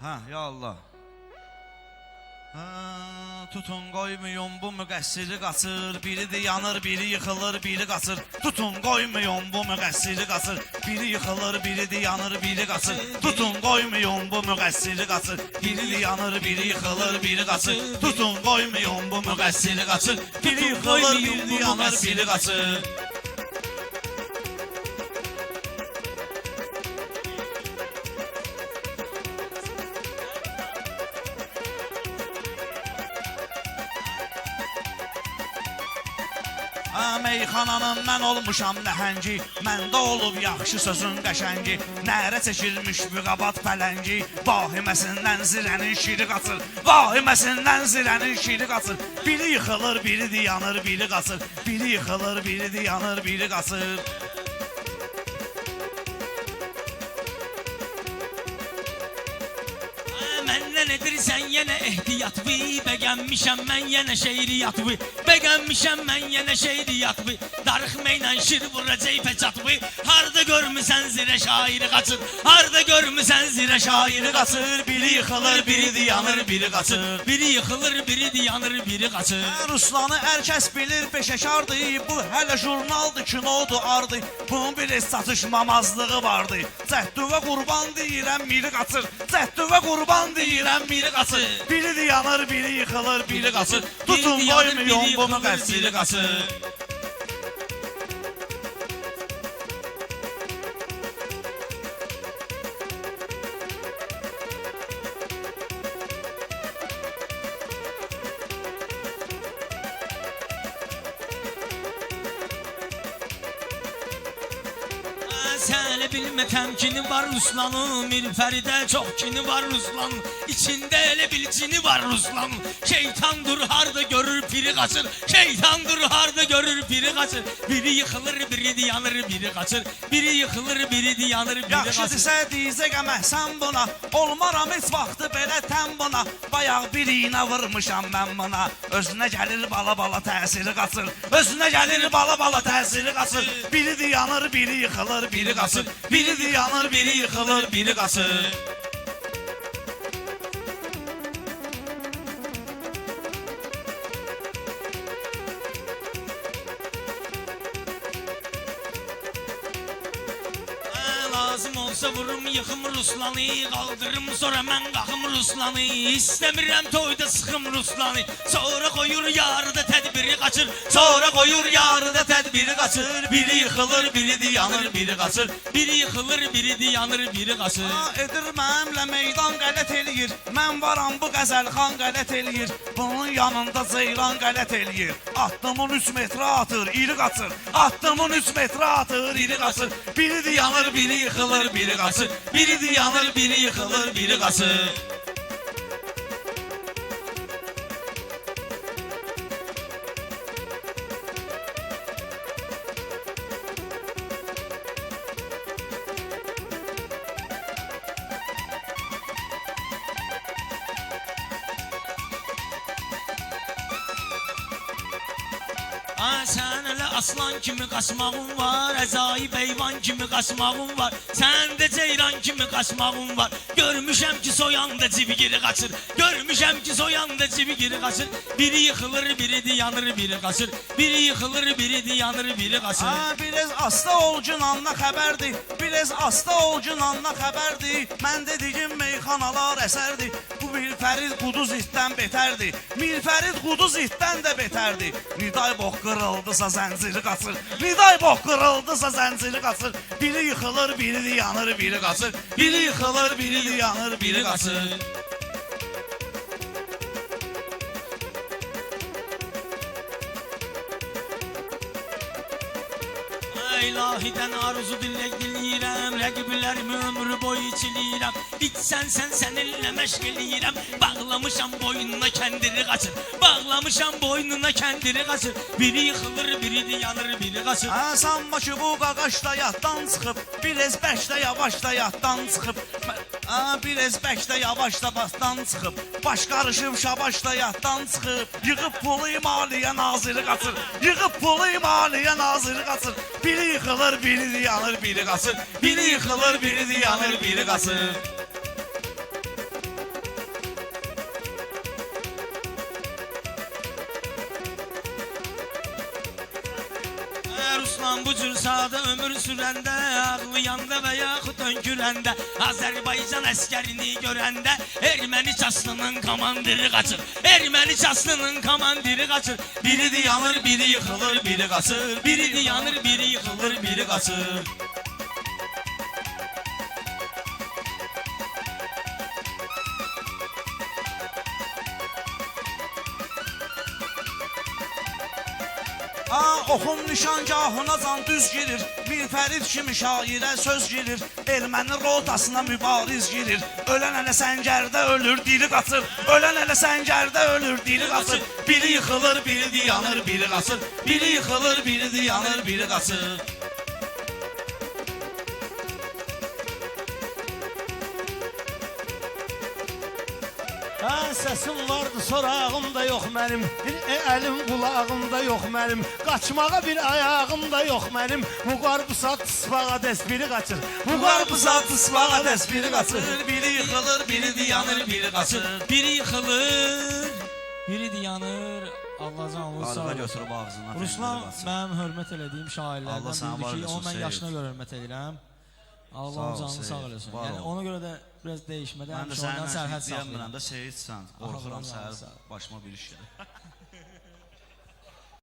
Ha ya Allah. Ha, tutun qoymayın bu müqəssiri qaçır. Biridir yanır, biri yıxılır, biri qaçır. Tutun qoymayın bu müqəssiri qaçır. Biri yıxılır, biridir yanır, biri qaçır. Tutun qoymayın bu müqəssiri qaçır. Biridir yanır, biri yıxılır, biri qaçır. Tutun qoymayın bu müqəssiri qaçır. Biri yıxılır, biri yanır, biri qaçır. Ha, Meyxananın mən olmuşam nəhəngi Məndə olub yaxşı sözün qəşəngi. Nərə çəkilmiş bir qabat pələngi Vahiməsindən zirənin şiri qaçır. Vahiməsindən zirənin şiri qaçır. Biri yıxılır, biri diyanır, biri qaçır. Biri yıxılır, biri diyanır, biri qaçır Məndən edirsən yenə ehtiyat vi Bəgənmişəm mən yenə şeiriyat vi Bəgənmişəm mən yenə şeiriyat vi Darıxmayla şir vuracaq fəcat vi Harda görmüsən zirə şairi qaçır Harda görmüsən zirə şairi qaçır Biri yıxılır, biri diyanır, biri qaçır Biri yıxılır, biri dayanır, biri qaçır Ruslanı hər kəs bilir peşəkardır Bu hələ jurnaldır, kinodur ardı. Bunun bir heç çatışmamazlığı vardı. Cəhdüvə qurban deyirəm, biri qaçır. Cəhdüvə qurban deyirəm, biri qaçır. Biri dayanır, biri yıxılır, biri qaçır. Tutun Biri dayanır, qoymayın biri bu yıxılır, müqəssiri biri qaçır Sen bilme temkini var Ruslan'ın Mirferi'de çok kini var Ruslan'ın İçinde ele bilcini var Ruslan'ın Şeytan dur harda görür piri kaçır. Şeytan dur harda görür piri kaçır. Biri yıkılır biri diyanır biri kaçır. Biri yıkılır biri diyanır biri Yaxşı kaçır. desə dizə qəməhsən buna. Olmaram heç vaxtı belə təm buna. Bayaq birinə vurmuşam mən buna. Özünə gəlir bala bala təsiri qaçır. Özünə gəlir bala bala təsiri qaçır. Biri dayanır, biri yıxılır, biri qaçır Biri dayanır, biri yıxılır, biri qaçır Lazım olsa vururum yıkım Ruslanı Kaldırım sonra mən qalxım Ruslanı. İstəmirəm toyda sıxım Ruslanı. Sonra koyur yarıda tədbiri qaçır Sonra koyur yarıda tədbiri qaçır. Biri yıxılır, biri dayanır, biri qaçır. Biri yıxılır, biri dayanır, biri qaçır. Ha, edir mənimlə meydan qələt eləyir. Mən varam bu qəzəlxan qələt eləyir. Bunun yanında ceylan qələt eləyir. Addımın 3 metrə atır, iri qaçır. Addımın 3 metrə atır, iri qaçır. Biri dayanır, biri yıxılır, biri qaçır Biri dayanır, biri yıxılır, biri qaçır Ha sen öyle aslan kimi kaçmağın var Ezai beyvan kimi kaçmağın var. Sen de ceyran kimi kaçmağın var. Görmüşem ki soyan cibi geri kaçır. Görmüşem ki soyan cibi geri kaçır. Biri yıkılır biri diyanır biri kaçır. Biri yıkılır biri diyanır biri kaçır. Ha, biraz asta ol cünanla xəbərdir Biraz asta ol cünanla xəbərdir Mən dediyim meyxanalar əsərdir Bu bir Fərid Quduz itdən betərdir Mir Fərid Quduz itdən də betərdir Niday box qırıldısa zənciri qaçır Niday box qırıldısa zənciri qaçır Biri yıxılır, biri dayanır, biri qaçır Biri yıxılır, biri dayanır, biri qaçır ilahiden arzu dilek diləyirəm Rəqiblərimi ömrü boyu içiliyirəm İçsən sən səninlə məşq eləyirəm Bağlamışam boynuna kəndiri qaçır Bağlamışam boynuna kəndiri qaçır Biri yıxılır, biri dayanır, biri qaçır sanma ki bu qaqaşda yaddan çıxıb Biraz bəkdə yavaşda yaddan çıxıb Ha, biraz bəkdə yavaşda basdan çıxıb Baş qarışıb şabaşda yaddan çıxıb Yığıb pulu maliyyə naziri qaçır Yığıb pulu maliyyə naziri qaçır Biri yıxılır, biri dayanır, biri qaçır Biri yıxılır, biri dayanır, biri qaçır İnsan bu cür sadə ömür sürəndə Ağlayanda və yaxud önkürəndə Azərbaycan əskərini görəndə Erməni çaslının komandiri qaçır Erməni çaslının komandiri qaçır Biri de yanır, biri yıkılır, biri kaçır. Biri de yanır, biri yıkılır, biri kaçır. Ah oxum nişangahına can düz girir Bir fərid kimi şairə söz girir Erməni rotasına mübariz girir Ölən ələ səngərdə ölür dili qaçır Ölən ələ səngərdə ölür dili qaçır Biri yıxılır, biri diyanır, biri qaçır Biri yıxılır, biri diyanır, biri qaçır Ha səsim vardı, sorağım da mənim. Bir e, əlim qulağımda yox mənim. Qaçmağa bir ayağım da yox mənim. Bu qarpısa tısbağa dəs biri qaçır. Bu qarpıza tısbağa dəs biri qaçır Biri yıxılır, biri diyanır, biri qaçır Biri yıxılır, biri de yanır Allah Arada olsun götürüb ağzına Ruslan mənim hörmət elədiyim Allah şairlərdən biridir ki, eləsin, onu mən yaşına görə hörmət edirəm. Allah ol, canını sağ eləsin. var Yəni ol. ona görə də biraz dəyişmədə Mən də həmişə ondan səndən sərhəd saxlayıram. də seyidsən Qorxuram Allah səhər ol. başıma bir iş gəlir